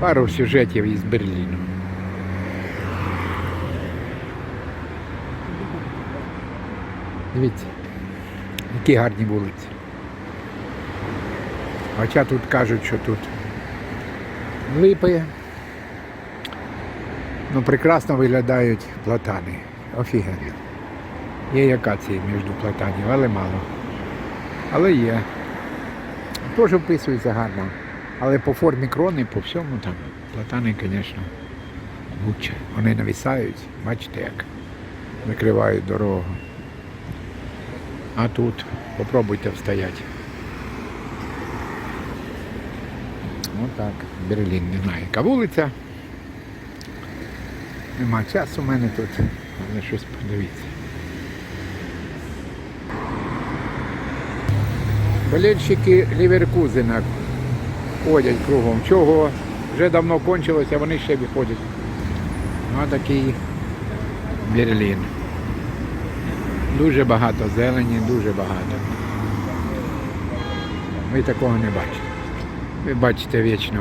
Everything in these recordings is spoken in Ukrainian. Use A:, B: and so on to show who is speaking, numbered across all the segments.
A: Пару сюжетів із Берліну. Дивіться, які гарні вулиці. Хоча тут кажуть, що тут липи. Ну, прекрасно виглядають платани. Офігенно. Є і між платанів, але мало. Але є. Теж вписується гарно. Але по формі крони, по всьому там платани, звісно, лучше. Вони навісають, бачите як. Закривають дорогу. А тут попробуйте встояти. Отак. Берлін, не знаю, яка вулиця. Нема часу в мене тут, але щось подивіться. Болельщики Ліверкузена ходять кругом. Чого вже давно кончилося, вони ще виходять. Ну, такий Берлін. Дуже багато зелені, дуже багато. Ви такого не бачите. Ви бачите вічно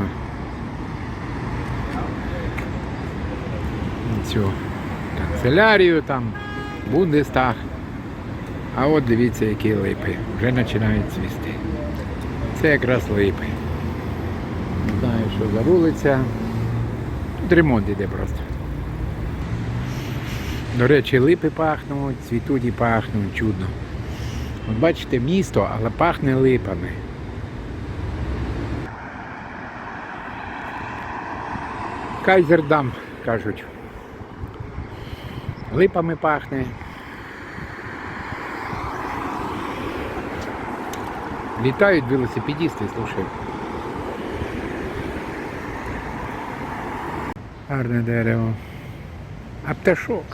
A: цю канцелярію, там, Бундестаг. А от дивіться, які липи. Вже починають цвісти. Це якраз липи. Не знаю, що за вулиця. Тут ремонт іде просто. До речі, липи пахнуть, цвітуть і пахнуть чудно. От бачите, місто, але пахне липами. Кайзердам, кажуть. Липами пахне. Літають велосипедисти, слушай. Гарне дерево. А пташок.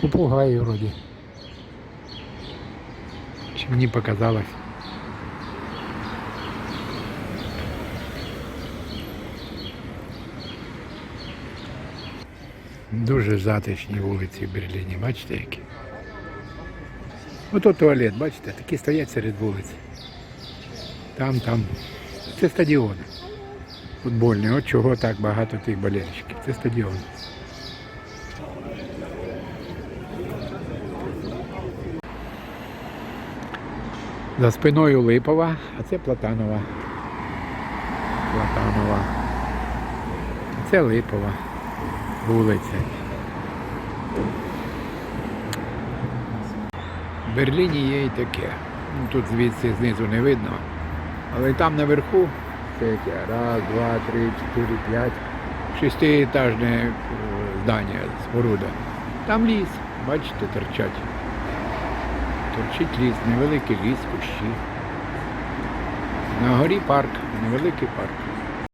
A: Попугай вроді. Чи мені показалось. Дуже затишні вулиці в Берліні, бачите які? Ото туалет, бачите, такі стоять серед вулиць. Там, там. Це стадіон. Футбольний. От чого так багато тих болельщиків. Це стадіон. За спиною Липова, а це Платанова. Платанова. Це Липова вулиця. В Берліні є і таке. Ну, тут звідси знизу не видно. Але там наверху це? Раз, два, три, чотири, п'ять. Шестиэтажне е, здання, споруда. Там ліс, бачите, торчать. Торчить ліс, невеликий ліс, кущі. На горі парк, невеликий парк.